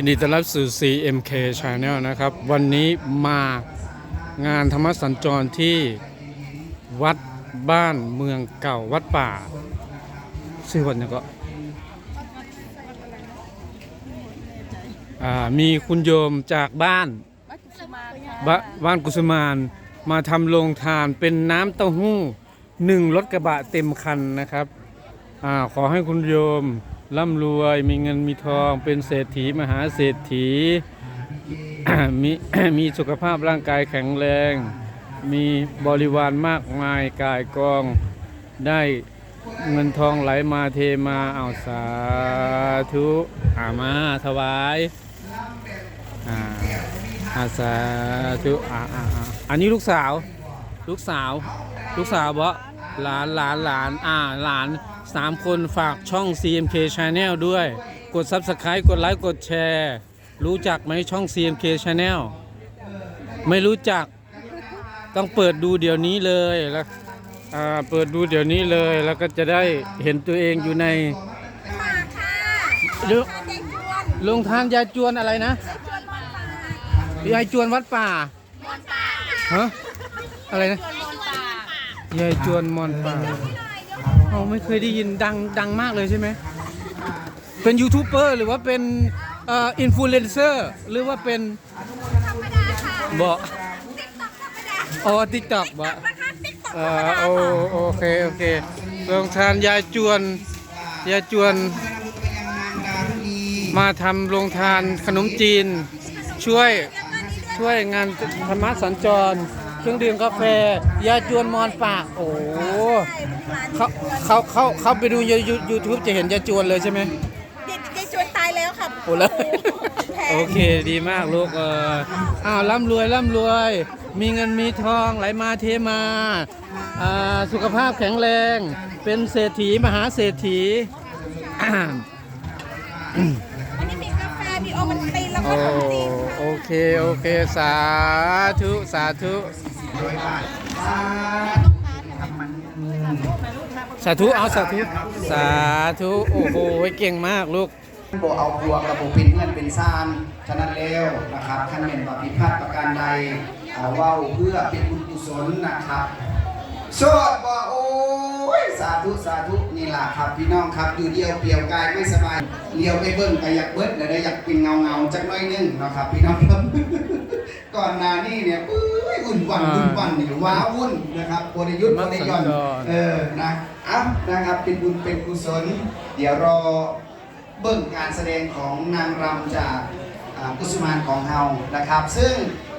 ยินดีต้อนรับสู่ CMK Channel นะครับ วันนี้มางานธรรมสัญจรที่วัดบ้านเมืองเก่าวัดป่าชื่อวัดเนี่ยงก็อ่ามีคุณโยมจากบ้านวัดกุสุมาค่ะบบ้านกุสมานมาทำโรงทานเป็นน้ำเต้าหู้หนึ่งรถกระบะเต็มคันนะครับอาขอให้คุณโยม ร่ำรวยมีเงินมีทองเป็นเศรษฐีมหาเศรษฐีมีมีสุขภาพร่างกายแข็งแรง มีบริวารมากมายกายกองได้เงินทองไหลมาเทมาเอาสาธุอามาถวายอาอาสาธุอ่าอ่าอ่าอันนี้ลูกสาว ลูกสาว ลูกสาวบ่หลานหลานหลานอ่าหลาน สามคนฝากช่อง CMK Channel ด้วย กด Subscribe กดไลค์ กดแชร์ รู้จักไหมช่อง CMK Channel ไม่รู้จัก ต้องเปิดดูเดี๋ยวนี้เลยแล้วอ่าเปิดดูเดี๋ยวนี้เลย แล้วก็จะได้เห็นตัวเองอยู่ในมาค่ะเรื่องเด็กจวนลงทานยายจวนอะไรนะจวนมอนป่ายายจวนวัดป่ามอนป่าฮะอะไรนะจวนมอนป่ายายจวนมอนป่า เราไม่เคยได้ยินดังดังมากเลยใช่ไหม เป็นยูทูบเบอร์หรือว่าเป็นเอ่ออินฟลูเอนเซอร์หรือว่าเป็นธรรมดาค่ะบ่ติ๊กต็อกธรรมดาอ๋อติ๊กต็อกบ่นะคะติ๊กต็อกเอ่อโอโอเค โอเคลงทานยายจวน ยายจวน มาทำโรงทานขนมจีน ช่วย ช่วยงานธรรมะสัญจร เครื่องดื่มกาแฟ ยายจวนมอนปาก โอ้โห เขาเขาเขาเขาไปดูยูทูบจะเห็นยายจวนเลยใช่ไหมเด็กเด็กจวนตายแล้วค่ะโอ้เลยแพงโอเคดีมากลูกเอออ้าวร่ำรวยร่ำรวย มีเงินมีทองไหลมาเทมาอ่าสุขภาพแข็งแรง เป็นเศรษฐีมหาเศรษฐีวันนี้มีกาแฟมีโอมันตีนแล้วโอ้ก็ขนมจีนโอค่ะเค โอเค สาธุ สาธุ สาธุเอาสาธุสาธุโอ้โหเก่งมากลูกโบเอาบวกระบบเป็นเงื่อนเป็นซานฉะนั้นแล้วนะครับท่านเป็นปฏิภาณประการใดเอาว้าเพื่อเป็นบุญกุศลนะครับสวดบอโอ้ยสาธุสาธุนี่ล่ะครับพี่น้องครับอยู่เดียวเปลี่ยวกายไม่สบายเลี้ยวไปเบิ้งก็อยากเบิ้ลเลยอยากเป็นเงาเงาจักหน้อยนึงนะครับพี่น้องครับ ก่อนหน้านี้เนี่ยอุ้ยอุ่นวันอุ่นวันนี่ว้าวุ่นนะครับบริยุทธ์บริยอนเออนะเอ้านะครับเป็นบุญเป็นกุศล เดี๋ยวรอเบิ่งการแสดงของนางรำจากอ่ากุสุมานของเฮานะครับ ซึ่ง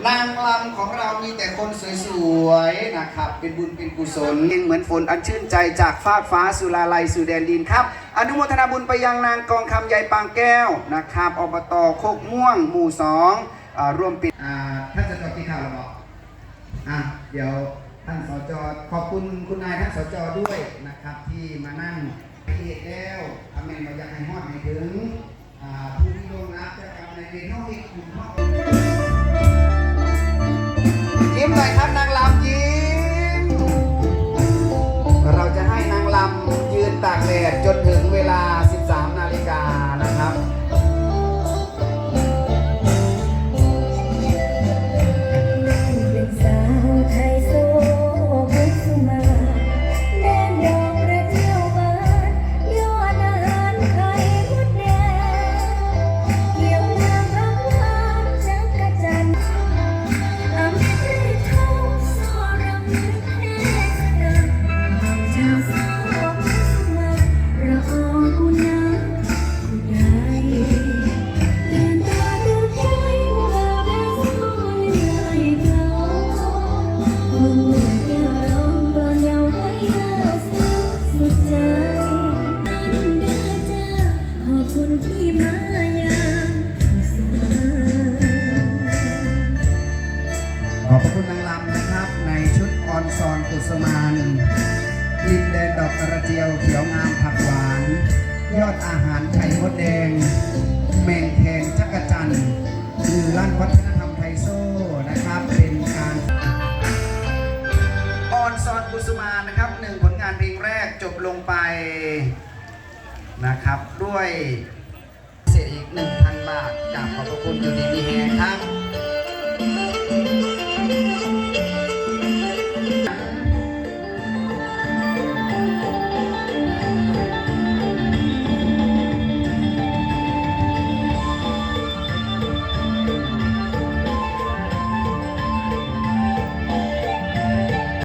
นางรำของเรามีแต่คนสวยๆนะครับ เป็นบุญเป็นกุศลเหมือนฝนอันชื่นใจจากฟากฟ้าสุราลัยสู่แดนดินครับ อนุโมทนาบุญไปยังนางกองคำใยปางแก้วนะครับอบตโคกม่วงหมู่สองอ่า รวมปิดท่านจะจบที่ข่าวเราบอกอะเดี๋ยวท่านสจขอบคุณคุณนายท่านสจด้วยนะครับ ที่มานั่งเหตุแล้วทำไมเราอยากให้ฮอดให้ถึงผู้ที่ลงรับจะกรรมในเวรนอกที่คุณพ่อยิ้มหน่อยครับนางลำยิ้ม เราจะให้นางลำยืนตากแดดจนถึงเวลา ขอบพระคุณนางลำนะครับ ในชุดออนซอนกุสมานดินแดนดอกกระเจียวเขียวงามผักหวาน ยอดอาหารไข่มดแดง แมงแคงจักรจันทร์คือร้านวัฒนธรรมไทยโซ่นะครับ เป็นการออนซอนกุสมานนะครับหนึ่งผลงานเพลงแรกจบลงไปนะครับด้วยเศษอีก 1,000 บาทมากจากขอบพระคุณอยู่ดีมีแหงครับ